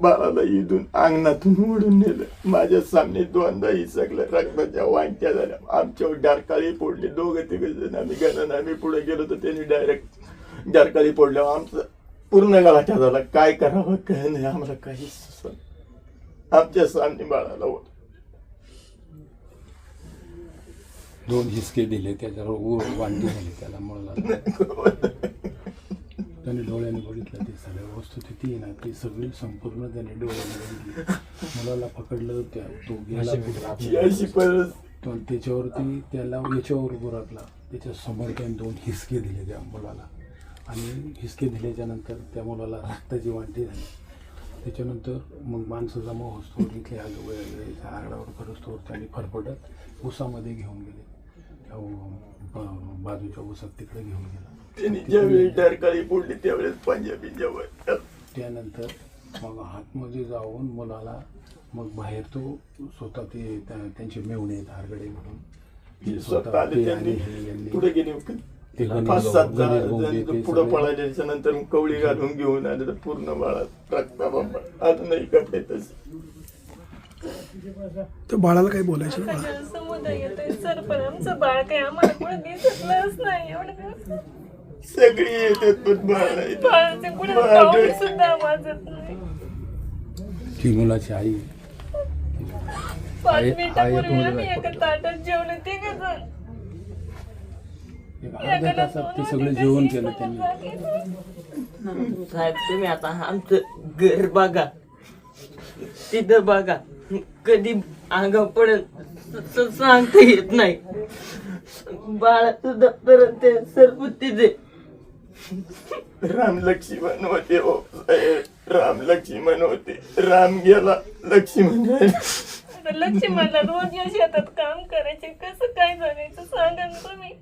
बाळाला इथून अंगणातून ओढून नेलं. माझ्या सामने दोनदा ही सगळं रक्ताच्या वांट्या झाल्या. आमच्यावर डारकाळी फोडली. दोघं तिघ जण आम्ही गणन आम्ही पुढे गेलो तर त्यांनी डायरेक्ट डारकाळी फोडल्यावर आमचं पूर्ण गलाठा झाला. काय करावं? काय नाही. आम्हाला काहीच सुचत आमच्या सामने बाळाला ओढ दोन हिसके दिले. त्याच्यावर वांटी झाली. त्याला मुळाला. त्याने डोळ्याने बघितलं ते सगळ्या वस्तुस्थिती आहे ना ती सगळी संपूर्ण त्याने डोळ्याने बघितली. मुलाला पकडलं त्या तो गेला तो त्याच्यावरती त्याला याच्यावर बुरकला त्याच्यासमोर त्याने दोन हिसके दिले त्या मुलाला. आणि हिसके दिल्याच्या नंतर त्या मुलाला रक्ताची वांटी झाली. त्याच्यानंतर मग माणसं जमा होस्तोवर इथे वेळेच्या आरडावर करस्तोवर त्यांनी फरफटत उसामध्ये घेऊन गेले. त्या उ- बाजूच्या उसात तिकडे घेऊन गेला. त्यांनी ज्यावेळी डारकाळी फोडली त्यावेळेस पंजाबी जेवण त्यानंतर मग आतमध्ये जाऊन मुलाला मग बाहेर तो स्वतः ते त्या- त्यांचे मेवणे आहेत हारगडे म्हणून ते स्वतः स्वतः आले ते त्यांनी आणि हे यांनी पुढे गेले ते गणेश पाच भाऊ- सात गणेश भाऊ जण ते पुढे सगळे- पळाल्याच्या नंतर मग कवळी घालून घेऊन आले तर पूर्ण बाळात रक्ताबाबा अजूनही कपडे तसे. तर बाळाला काही बोलायचं समुदाय येतोय. सर पण आमचं बाळ काही आम्हाला पुढे दिसतलंच नाही एवढं सगळी येतात पण बाळ नाही. येत. बाळाचे पुढे बाळ पाऊल नाही. सुद्धा वाजत नाही. ती मुलाची आई. पाच आहे- मिनिटापूर्वी आहे आम्ही एका ताटात जेवलो ते कसं? एक अर्ध्या तासात ते सगळं जेवण केलं त्यांनी. साहेब तुम्ही आता आमचं घर बघा. तिथं बघा कधी अंगा स- सांगता येत नाही. बाळाचं दप्तर ते सर्व तिथे राम लक्ष्मण होते हो साहेब. राम लक्ष्मण होते. राम गेला लक्ष्मण राहिला. आता लक्ष्मणला रोज या शेतात काम करायचे. कसं काय जगायचं सांगा ना तुम्ही.